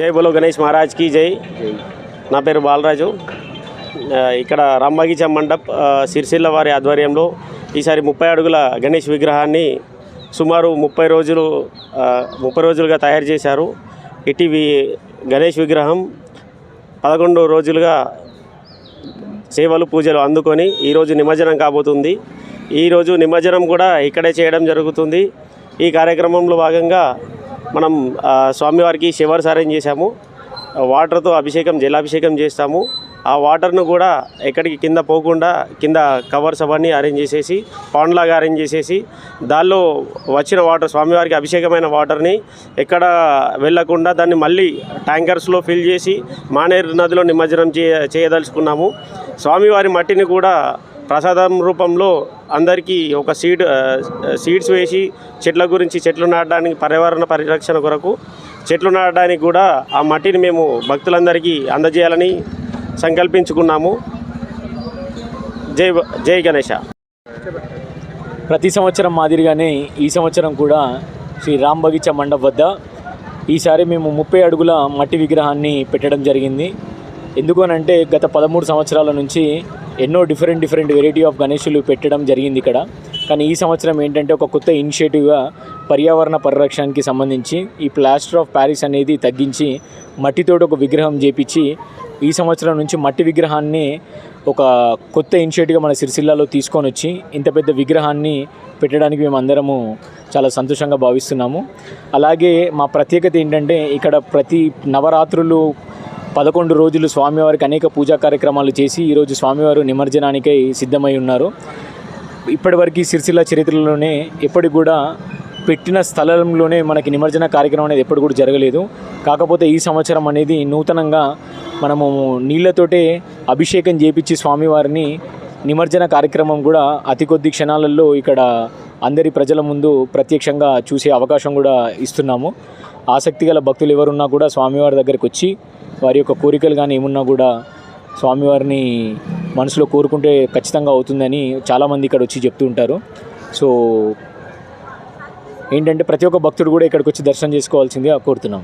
జై బోలో గణేష్ మహారాజ్కి జై. నా పేరు బాలరాజు. ఇక్కడ రాంబాగిచా మండప్ సిరిసిల్ల వారి ఆధ్వర్యంలో ఈసారి ముప్పై అడుగుల గణేష్ విగ్రహాన్ని సుమారు ముప్పై రోజులు ముప్పై రోజులుగా తయారు చేశారు. ఇటీ గణేష్ విగ్రహం పదకొండు రోజులుగా సేవలు పూజలు అందుకొని ఈరోజు నిమజ్జనం కాబోతుంది. ఈరోజు నిమజ్జనం కూడా ఇక్కడే చేయడం జరుగుతుంది. ఈ కార్యక్రమంలో భాగంగా మనం స్వామివారికి షవర్స్ అరేంజ్ చేశాము. వాటర్తో అభిషేకం జలాభిషేకం చేస్తాము. ఆ వాటర్ను కూడా ఎక్కడికి కింద పోకుండా కింద కవర్స్ అవన్నీ అరేంజ్ చేసేసి పాండ్లాగా అరేంజ్ చేసేసి దానిలో వచ్చిన వాటర్ స్వామివారికి అభిషేకమైన వాటర్ని ఎక్కడ వెళ్ళకుండా దాన్ని మళ్ళీ ట్యాంకర్స్లో ఫిల్ చేసి మానేరు నదిలో నిమజ్జనం చేయదలుచుకున్నాము. స్వామివారి మట్టిని కూడా ప్రసాదం రూపంలో అందరికీ ఒక సీడ్ సీడ్స్ వేసి చెట్ల గురించి చెట్లు నాటడానికి పర్యావరణ పరిరక్షణ కొరకు చెట్లు నాటడానికి కూడా ఆ మట్టిని మేము భక్తులందరికీ అందజేయాలని సంకల్పించుకున్నాము. జై జై గణేష. ప్రతి సంవత్సరం మాదిరిగానే ఈ సంవత్సరం కూడా శ్రీ రామ్ బగీచా మండప్ వద్ద ఈసారి మేము ముప్పై అడుగుల మట్టి విగ్రహాన్ని పెట్టడం జరిగింది. ఎందుకు అంటే గత పదమూడు సంవత్సరాల నుంచి ఎన్నో డిఫరెంట్ డిఫరెంట్ వెరైటీ ఆఫ్ గణేషులు పెట్టడం జరిగింది ఇక్కడ. కానీ ఈ సంవత్సరం ఏంటంటే ఒక కొత్త ఇనిషియేటివ్గా పర్యావరణ పరిరక్షణకి సంబంధించి ఈ ప్లాస్టర్ ఆఫ్ ప్యారిస్ అనేది తగ్గించి మట్టితోటి ఒక విగ్రహం చేపించి ఈ సంవత్సరం నుంచి మట్టి విగ్రహాన్ని ఒక కొత్త ఇనిషియేటివ్గా మన సిరిసిల్లాలో తీసుకొని వచ్చి ఇంత పెద్ద విగ్రహాన్ని పెట్టడానికి మేము అందరము చాలా సంతోషంగా భావిస్తున్నాము. అలాగే మా ప్రత్యేకత ఏంటంటే ఇక్కడ ప్రతి నవరాత్రులు పదకొండు రోజులు స్వామివారికి అనేక పూజా కార్యక్రమాలు చేసి ఈరోజు స్వామివారు నిమజ్జనానికై సిద్ధమై ఉన్నారు. ఇప్పటివరకు సిరిసిల్ల చరిత్రలోనే ఎప్పటికి కూడా పెట్టిన స్థలంలోనే మనకి నిమజ్జన కార్యక్రమం అనేది ఎప్పుడు కూడా జరగలేదు. కాకపోతే ఈ సంవత్సరం అనేది నూతనంగా మనము నీళ్ళతోటే అభిషేకం చేపించి స్వామివారిని నిమజ్జన కార్యక్రమం కూడా అతి కొద్ది క్షణాలలో ఇక్కడ అందరి ప్రజల ముందు ప్రత్యక్షంగా చూసే అవకాశం కూడా ఇస్తున్నాము. ఆసక్తి గల భక్తులు ఎవరున్నా కూడా స్వామివారి దగ్గరికి వచ్చి వారి యొక్క కోరికలు కానీ ఏమున్నా కూడా స్వామివారిని మనసులో కోరుకుంటే ఖచ్చితంగా అవుతుందని చాలామంది ఇక్కడ వచ్చి చెప్తూ ఉంటారు. సో ఏంటంటే ప్రతి ఒక్క భక్తుడు కూడా ఇక్కడికి వచ్చి దర్శనం చేసుకోవాల్సిందిగా కోరుతున్నాం.